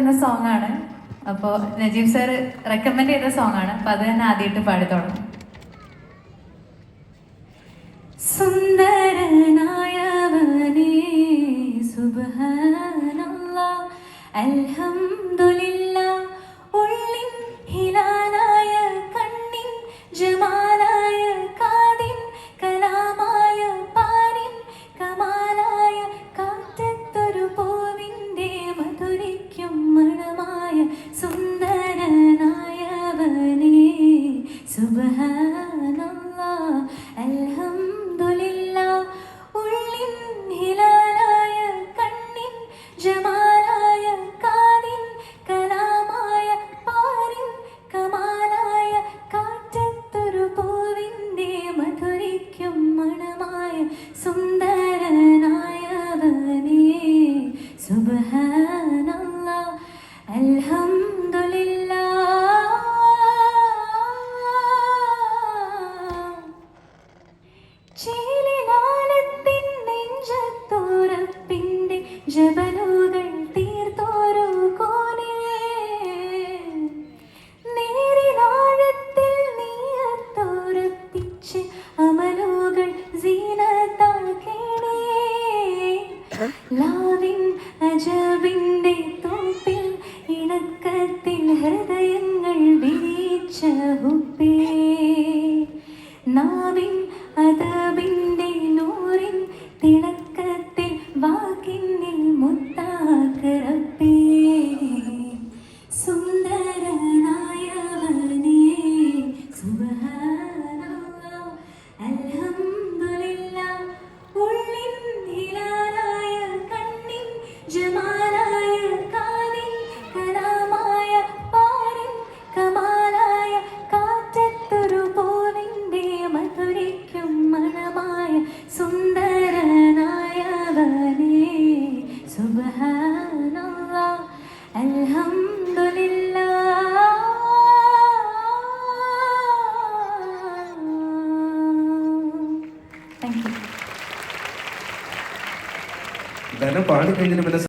എന്ന സോങ് ആണ്. അപ്പോൾ നജീബ് സാർ റെക്കമെൻഡ് ചെയ്ത സോങ് ആണ്. അപ്പൊ അത് തന്നെ ആദ്യമായിട്ട് പാടി തുടങ്ങും. സുന്ദരനായവനേ സുബ്ഹാനല്ലാ അൽഹംദുലില്ലാ അൽഹംദുലില്ലാ ചേലിലാലത്തിൻ നെഞ്ചത്തോരപ്പിന്റെ ജബലുകൾ തീർത്തോരു കോനേ. നേരിനാഴത്തിൽ നീയത്തോരപ്പിച്ച് അമലുകൾ സീനത്താക്കേണേ ലാവിൻ അജബിന്റെ ഇണക്കത്തിൽ ഹൃദയങ്ങൾ വിരിച്ച നാവിൻ അതബിന്റെ നൂറിൻ തിളക്കത്തിൽ വാക്കിന്നിൽ സുന്ദരനായവനേ അൽഹംദുലില്ലാ താങ്ക് യു ഗാനം പിന്നെ